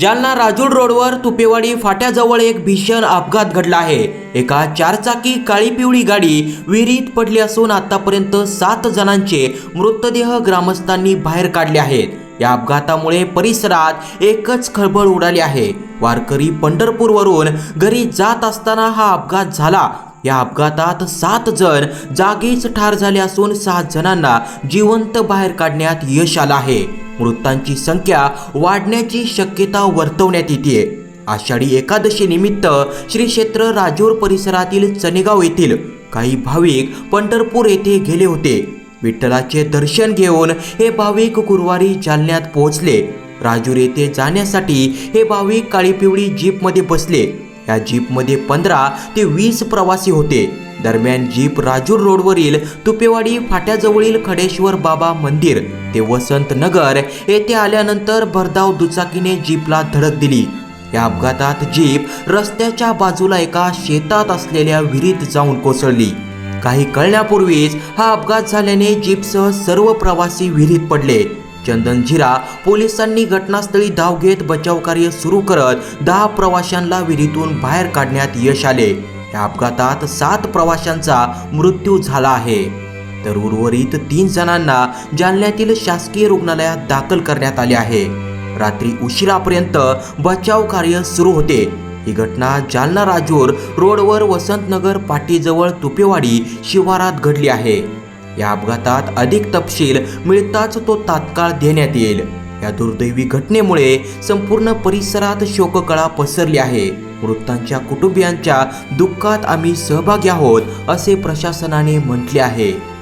जालना राजूर रोडवर तुपेवाडी फाट्याजवळ एक भीषण अपघात घडला आहे. एका चारचाकी काळी पिवळी गाडी विहिरीत पडली असून आतापर्यंत सात जणांचे मृतदेह ग्रामस्थांनी बाहेर काढले आहेत. या अपघातामुळे परिसरात एकच खळबळ उडाली आहे. वारकरी पंढरपूरवरून घरी जात असताना हा अपघात झाला या अपघातात सात जण जागीच ठार झाले असून सात जणांना जिवंत बाहेर काढण्यात यश आलं आहे. मृतांची संख्या वाढण्याची शक्यता वर्तवण्यात येते आषाढी एकादशी निमित्त श्री क्षेत्र राजूर परिसरातील चनेगाव येथील काही भाविक पंढरपूर येथे गेले होते. विठ्ठलाचे दर्शन घेऊन हे भाविक गुरुवारी जालन्यात पोहोचले. राजूर येथे जाण्यासाठी हे भाविक काळीपिवळी जीपमध्ये बसले. या जीपमध्ये पंधरा ते वीस प्रवासी होते. दरम्यान जीप राजूर रोडवरील तुपेवाडी फाट्याजवळील खडेश्वर बाबा मंदिर ते वसंत नगर येथे आल्यानंतर भरधाव दुचाकीने जीपला धडक दिली. या अपघातात जीप रस्त्याच्या बाजूला एका शेतात असलेल्या विहिरीत जाऊन कोसळली. काही कळण्यापूर्वीच हा अपघात झाल्याने जीपसह सर्व प्रवासी विहिरीत पडले. चंदन झिरा पोलिसांनी घटनास्थळी धाव घेत बचाव कार्य सुरू करत दहा प्रवाशांना विहिरीतून बाहेर काढण्यात यश आले. या अपघातात सात प्रवाशांचा मृत्यू झाला आहे. तर उर्वरित तीन जणांना जालन्यातील शासकीय रुग्णालयात दाखल करण्यात आले आहे. रात्री उशिरापर्यंत बचाव कार्य सुरू होते. ही घटना जालना राजूर रोडवर वसंतनगर पाटीजवळ तुपेवाडी शिवारात घडली आहे. या अपघातात अधिक तपशील मिळताच तो तात्काळ देण्यात येईल. या दुर्दैवी घटनेमुळे संपूर्ण परिसरात शोककळा पसरली आहे. मृतांच्या कुटुंबियांच्या दुःखात आम्ही सहभागी आहोत असे प्रशासनाने म्हटले आहे.